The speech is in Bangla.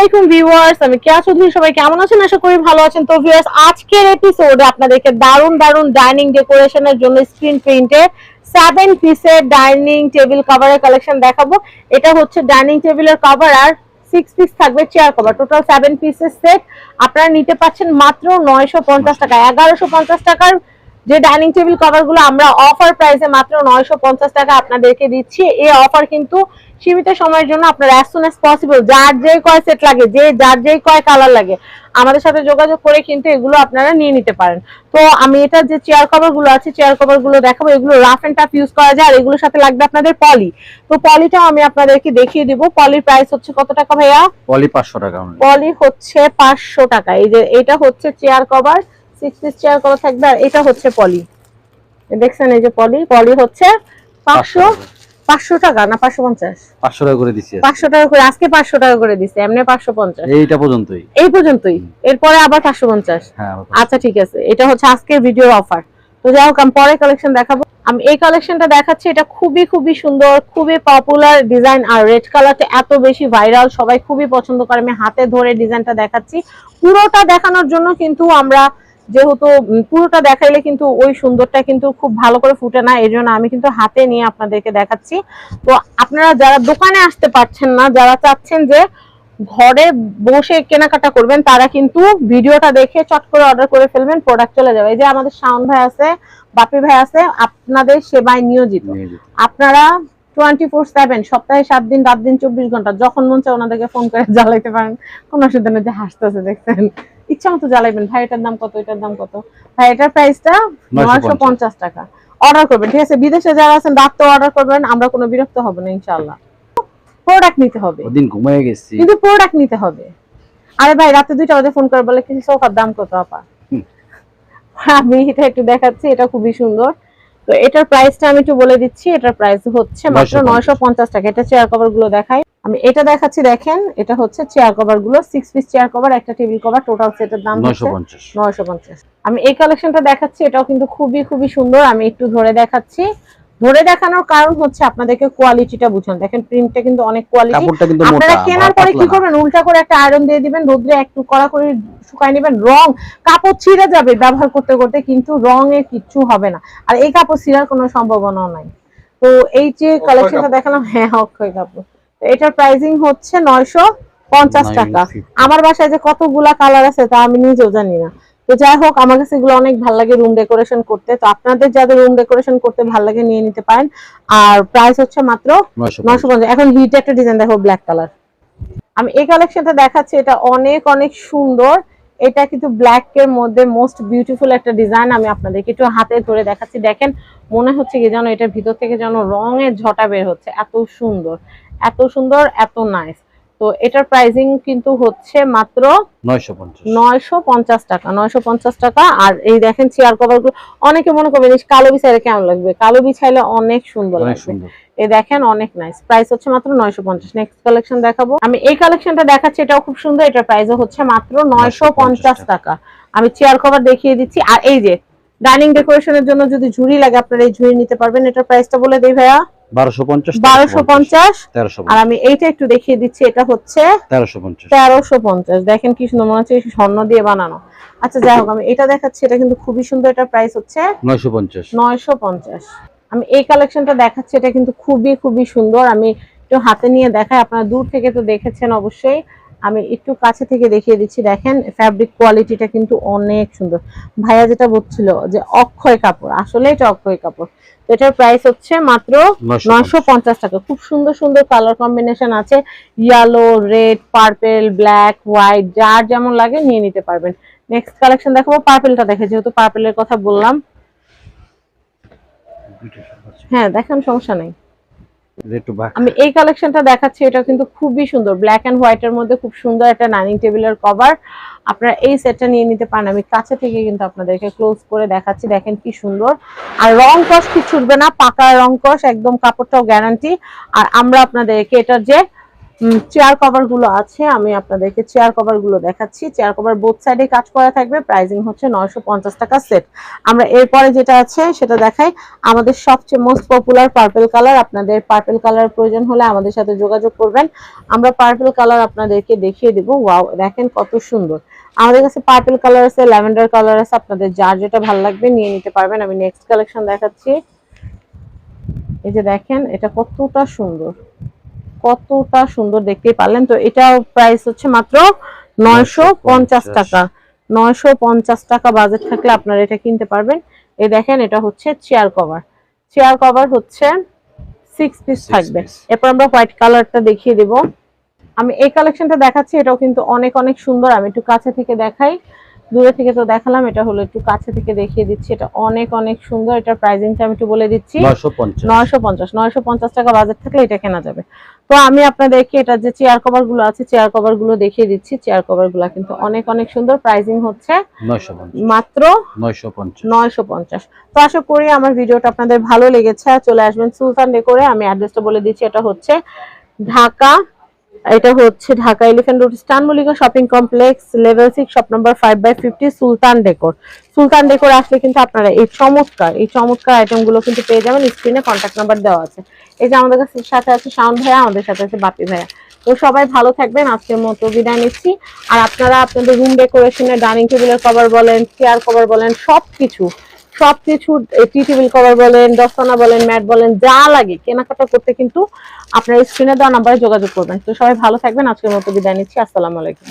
আলাইকুম ভিউয়ার্স, আমি কেয়া চৌধুরী, সবাই কেমন আছেন? আশা করি ভালো আছেন। তো ভিউয়ার্স, আজকের এপিসোডে আপনাদেরকে ডাইনিং ডেকোরেশনের জন্য স্ক্রিন প্রিন্টের সেভেন পিসের ডাইনিং টেবিল কভারের কালেকশন দেখাবো। এটা হচ্ছে ডাইনিং টেবিলের কভার আর সিক্স পিস থাকবে চেয়ার কভার টোটাল সেভেন পিসের সেট আপনারা নিতে পাচ্ছেন মাত্র নয়শো পঞ্চাশ টাকা, এগারোশো পঞ্চাশ টাকার যে ডাইনিং টেবিল কভারগুলো আমরা অফার প্রাইসে মাত্র নয়শো পঞ্চাশ টাকা আপনাদেরকে দিচ্ছি এই অফার কিন্তু সীমিত সময়ের জন্য আপনার অ্যাজ সুন অ্যাজ পসিবল যার যে কয় সেট লাগে যে যার যেই কয় কালার লাগে আমাদের সাথে যোগাযোগ করে কিন্তু এগুলো আপনারা নিয়ে নিতে পারেন। তো আমি এটা যে চেয়ার কভারগুলো আছে চেয়ার কভারগুলো দেখাবো এগুলো রাফ এন্ড টাফ ইউজ করা যায় আর এগুলোর সাথে লাগবে আপনাদের পলি তো পলিটাও আমি আপনাদেরকে দেখিয়ে দিব পলির প্রাইস হচ্ছে কত টাকা ভাইয়া? পলি পাঁচশো টাকা পলি হচ্ছে পাঁচশো টাকা এই যে এটা হচ্ছে chair cover six piece chair cover থাকবে আর এটা হচ্ছে পলি। দেখছেন এই যে পলি পলি হচ্ছে পাঁচশো পাঁচশো টাকা। না পাঁচশো পঞ্চাশ? পাঁচশো টাকা করে দিচ্ছি পাঁচশো টাকা করে আজকে পাঁচশো টাকা করে দিচ্ছে এমনি পাঁচশো পঞ্চাশ। এইটা পর্যন্তই। এই পর্যন্তই এরপরে আবার পাঁচশো পঞ্চাশ। হ্যাঁ আচ্ছা ঠিক আছে এটা হচ্ছে আজকের ভিডিওর অফার তো যাই হোক আমি পরে কালেকশন দেখাবো। আমি এই কালেকশনটা দেখাচ্ছি এটা খুবই খুবই সুন্দর খুবই পপুলার ডিজাইন আর রেড কালারটা এত বেশি ভাইরাল সবাই খুবই পছন্দ করে। আমি হাতে ধরে ডিজাইনটা দেখাচ্ছি। পুরোটা দেখানোর জন্য কিন্তু আমরা যেহেতু পুরোটা দেখাইলে কিন্তু ওই সুন্দরটা কিন্তু খুব ভালো করে ফুটে না এই জন্য আমি কিন্তু হাতে নিয়ে আপনাদেরকে দেখাচ্ছি। তো আপনারা যারা দোকানে আসতে পারছেন না যারা চাচ্ছেন যে ঘরে বসে কেনাকাটা করবেন তারা কিন্তু ভিডিওটা দেখে চট করে অর্ডার করে ফেলবেন প্রোডাক্ট চলে যাবে। এই যে আমাদের শাওন ভাই আছে বাপি ভাই আছে আপনাদের সেবায় নিয়োজিত। আপনারা টোয়েন্টি ফোর সেভেন সপ্তাহে সাত দিন রাত দিন চব্বিশ ঘণ্টা যখন মন চায় ওনাদেরকে ফোন করে জ্বালাইতে পারেন। কোনো অসুবিধা নেই যে হাসতেছে দেখছেন। ইচ্ছা মতো জ্বালাইবেন। ভাই এটার দাম কত? এটার দাম কত? ভাই এটার প্রাইসটা নয়শো পঞ্চাশ। টাকা। অর্ডার করবেন ঠিক আছে? বিদেশে যারা আছেন রাত্রে অর্ডার করবেন আমরা কোনো বিরক্ত হব না ইনশাল্লাহ প্রোডাক্ট নিতে হবে। ওদিন ঘুমিয়ে গেছি। কিন্তু প্রোডাক্ট নিতে হবে। আরে ভাই রাতে দুইটা বাজে ফোন করে বলে কিছু সোফার দাম কত আপা? আমি এটা একটু দেখাচ্ছি এটা খুবই সুন্দর। তো এটার প্রাইসটা আমি একটু বলে দিচ্ছি এটার প্রাইস হচ্ছে মাত্র 950 নয়শো পঞ্চাশ টাকা। এটা চেয়ার কভারগুলো দেখাই। আমি এটা দেখাচ্ছি দেখেন এটা হচ্ছে চেয়ার কভারগুলো সিক্স পিস চেয়ার কভার একটা টেবিল কভার টোটাল সেটের দাম নয়শো হচ্ছে পঞ্চাশ। নয়শো পঞ্চাশ। আমি এই কালেকশনটা দেখাচ্ছি এটাও কিন্তু খুবই খুবই সুন্দর। আমি একটু ধরে দেখাচ্ছি। ধরে দেখানোর কারণ হচ্ছে আপনাদেরকে কোয়ালিটিটা বুঝান। দেখেন প্রিন্টটা কিন্তু অনেক কোয়ালিটি কাপড়টা কিন্তু মোটা আপনারা কেনার পরে কি করবেন? উল্টা করে একটা আয়রন দিয়ে দিবেন রোদ্রে একটু কড়া করে শুকাই নেবেন। রং কাপড় ছিঁড়ে যাবে ব্যবহার করতে করতে কিন্তু রঙে কিচ্ছু হবে না। আর এই কাপড় ছিঁড়ার কোনো সম্ভাবনাও নাই। তো এই যে কালেকশনটা দেখালাম হ্যাঁ অক্ষয় কাপড়। তো এটার প্রাইসিং হচ্ছে নয়শো পঞ্চাশ টাকা। আমার বাসায় যে কতগুলা কালার আছে তা আমি নিজেও জানি না। তো যাই হোক আমার কাছে এগুলো অনেক ভালো লাগে রুম ডেকোরেশন করতে। তো আপনাদের যাদের রুম ডেকোরেশন করতে ভালো লাগে নিয়ে নিতে পারেন। আর প্রাইস হচ্ছে মাত্র নয়শো পঞ্চাশ। এখন হিট একটা ডিজাইন দেখো ব্ল্যাক কালার আমি এই কালেকশনটা দেখাচ্ছি এটা অনেক অনেক সুন্দর। এটা কিন্তু ব্ল্যাক এর মধ্যে মোস্ট বিউটিফুল একটা ডিজাইন আমি আপনাদেরকে একটু হাতে ধরে দেখাচ্ছি। দেখেন মনে হচ্ছে কি যেন এটার ভিতর থেকে যেন রঙের ঝটা বের হচ্ছে। এত সুন্দর এত সুন্দর এত নাইস তো এটার প্রাইসিং কিন্তু হচ্ছে মাত্র নয়শো পঞ্চাশ। টাকা নয়শো পঞ্চাশ টাকা। আর এই দেখেন চেয়ার কভারগুলো অনেকে মনে করবেন কালো বিছাইলে কেমন লাগবে? কালো বিছাইলে অনেক সুন্দর অনেক লাগবে। এই দেখেন অনেক নাইস প্রাইস হচ্ছে মাত্র নয়শো পঞ্চাশ। নেক্সট কালেকশন দেখাবো। আমি এই কালেকশনটা দেখাচ্ছি এটাও খুব সুন্দর। এটার হচ্ছে মাত্র নয়শো পঞ্চাশ টাকা। আমি চেয়ার কভার দেখিয়ে দিচ্ছি। আর এই যে ডাইনিং ডেকোরেশনের জন্য যদি ঝুড়ি লাগে আপনারা এই ঝুড়ি নিতে পারবেন। এটার প্রাইসটা বলে দিই ভাইয়া। বারোশো পঞ্চাশ বারোশো পঞ্চাশ। তেরোশো আর আমি এইটা একটু দেখিয়ে দিচ্ছি এটা হচ্ছে তেরোশো পঞ্চাশ। দেখেন কি সুন্দর মনে হচ্ছে স্বর্ণ দিয়ে বানানো। আচ্ছা যাই হোক আমি এটা দেখাচ্ছি এটা কিন্তু খুবই সুন্দর প্রাইস হচ্ছে নয়শো পঞ্চাশ। আমি এই কালেকশনটা দেখাচ্ছি এটা কিন্তু খুবই খুবই সুন্দর। আমি একটু হাতে নিয়ে দেখাই আপনারা দূর থেকে তো দেখেছেন অবশ্যই। আমি একটু কাছে থেকে দেখিয়ে দিচ্ছি। দেখেন ফ্যাব্রিক কোয়ালিটিটা কিন্তু অনেক সুন্দর। ভাইয়া যেটা বলছিল যে অক্ষয় কাপড় আসলে এটা অক্ষয় কাপড়। তো এটার প্রাইস হচ্ছে মাত্র নয়শো পঞ্চাশ। টাকা। খুব সুন্দর সুন্দর কালার কম্বিনেশন আছে। Yellow red purple black white যার যেমন লাগে নিয়ে নিতে পারবেন। নেক্সট কালেকশন দেখাবো পার্পেলটা দেখে যেহেতু পার্পেলের কথা বললাম। হ্যাঁ দেখেন সমস্যা নেই। আমি এই কালেকশনটা দেখাচ্ছি, এটা কিন্তু খুবই সুন্দর। ব্ল্যাক এন্ড হোয়াইট এর মধ্যে খুব সুন্দর একটা ডাইনিং টেবিলের কভার আপনারা এই সেটটা নিয়ে নিতে পারেন। আমি কাছে থেকে কিন্তু আপনাদেরকে ক্লোজ করে দেখাচ্ছি। দেখেন কি সুন্দর। আর রং কস কি ছুটবে না, পাকা রং কস, একদম কাপড়টাও গ্যারান্টি আর আমরা আপনাদেরকে এটার যে চেয়ার কভারগুলো আছে, আমি আপনাদেরকে চেয়ার কভারগুলো দেখাচ্ছি। চেয়ার কভার বোথ সাইডে কাজ করা থাকবে প্রাইসিং হচ্ছে নয়শো পঞ্চাশ টাকা সেট আমরা এরপরে যেটা আছে, সেটা দেখাই। আমাদের সবচেয়ে মোস্ট পপুলার পার্পেল কালার আপনাদের পার্পেল কালার প্রয়োজন হলে আমাদের সাথে যোগাযোগ করবেন। আমরা পার্পেল কালার আপনাদেরকে দেখিয়ে দেবো। ওয়াও দেখেন কত সুন্দর। আমাদের কাছে পার্পেল কালার আছে ল্যাভেন্ডার কালার আছে, আপনাদের যার যেটা ভালো লাগবে নিয়ে নিতে পারবেন। আমি নেক্সট কালেকশন দেখাচ্ছি। এই যে দেখেন, এটা কতটা সুন্দর। কতটা সুন্দর দেখতে পারলেন। তো এটাও প্রাইস হচ্ছে মাত্র নয়শো পঞ্চাশ টাকা। নয়শো পঞ্চাশ টাকা বাজেট থাকলে আপনারা এটা কিনতে পারবেন। এই দেখেন এটা হচ্ছে চেয়ার কভার চেয়ার কভার হচ্ছে সিক্স পিস থাকবে। এরপর আমরা হোয়াইট কালারটা দেখিয়ে দিব। আমি এই কালেকশনটা দেখাচ্ছি এটাও কিন্তু অনেক অনেক সুন্দর। আমি একটু কাছে থেকে দেখাই। দূরে থেকে তো দেখালাম এটা হলো একটু কাছে থেকে দেখিয়ে দিচ্ছি। এটা অনেক অনেক সুন্দর। এটার প্রাইসিংটা আমি একটু বলে দিচ্ছি। নয়শো পঞ্চাশ। নয়শো পঞ্চাশ টাকা বাজেট থাকলে এটা কেনা যাবে। তো আমি আপনাদেরকে এটা যে চেয়ার কভারগুলো আছে চেয়ার কভারগুলো দেখিয়ে দিচ্ছি। চেয়ার কভারগুলো কিন্তু অনেক অনেক সুন্দর প্রাইজিং হচ্ছে। মাত্র নয়শো পঞ্চাশ। তো আশা করি আমার ভিডিওটা আপনাদের ভালো লেগেছে। চলে আসবেন সুলতান ডেকোরে আমি অ্যাড্রেসটা বলে দিচ্ছি। এটা হচ্ছে ঢাকা এটা হচ্ছে Dhaka elephant road stun Mallika shopping complex level six shop number five by fifty Sultan decor Sultan decor আসলে কিন্তু আপনারা এই চমৎকার এই চমৎকার আইটেমগুলো কিন্তু পেয়ে যাবেন। স্ক্রিনে কন্ট্যাক্ট নাম্বার দেওয়া আছে। এই যে আমাদের কাছে সাথে আছে শাওন ভাইয়া, আমাদের সাথে আছে বাপি ভাইয়া। তো সবাই ভালো থাকবেন, আজকের মতো বিদায় নিচ্ছি। আর আপনারা আপনাদের রুম ডেকোরেশনের ডাইনিং টেবিলের কভার বলেন চেয়ার কভার বলেন, সবকিছু সবকিছু টি টেবিল কভার বলেন দস্তানা বলেন ম্যাট বলেন, যা লাগে কেনাকাটা করতে কিন্তু আপনার স্ক্রিনে দেওয়া নাম্বারে যোগাযোগ করবেন। তো সবাই ভালো থাকবেন, আজকের মতো বিদায় নিচ্ছি, আসসালামু আলাইকুম।